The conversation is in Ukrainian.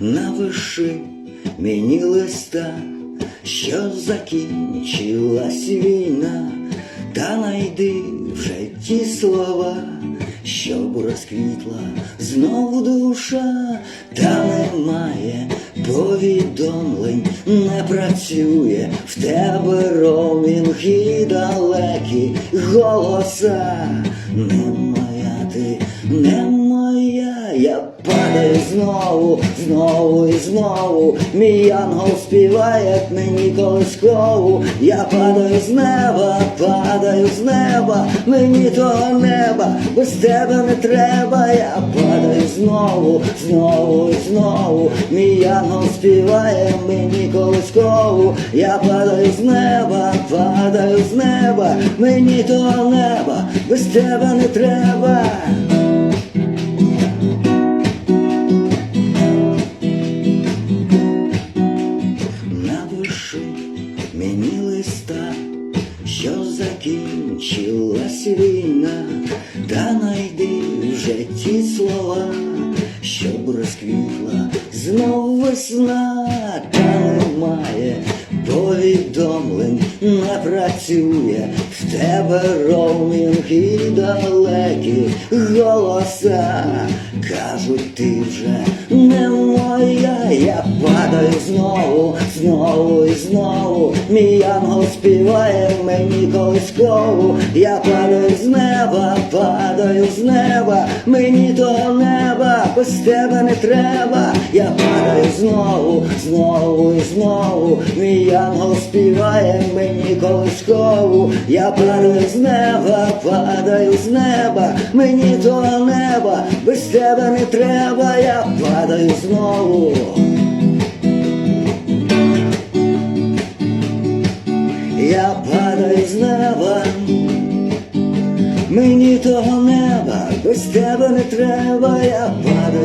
напиши мені листа, що закінчилась війна, та найди вже ті слова, щоб розквітла знову душа, та немає повідомлень, не працює в тебе ромінг і далекі голоса. Не моя ти, не моя, я падаю знову, знову і знову. Мій ангел співає мені колискову. Я падаю з неба, падаю з неба, мені того неба, без тебе не треба. Я падаю знову, знову і знову. Мій ангел співає мені колискову. Я падаю з неба, падаю з неба, мені того неба, без тебе не треба. Що закінчилась війна, та найди вже ті слова, щоб розквітла знов весна, та немає повідомлень, не працює тебе роумінг і далекі голоса. Кажуть, ти вже не моя, я падаю знову, знову і знову. Мій ангел співає мені колискову. Я падаю з неба, падаю з неба, мені того неба, без тебе не треба. Я падаю знову, знову і знову. Мій ангел співає мені колискову. Я падаю з неба, падаю з неба, мені того неба, без тебе не треба, я падаю знову. Я падаю мені того неба, без тебе не треба, я падаю.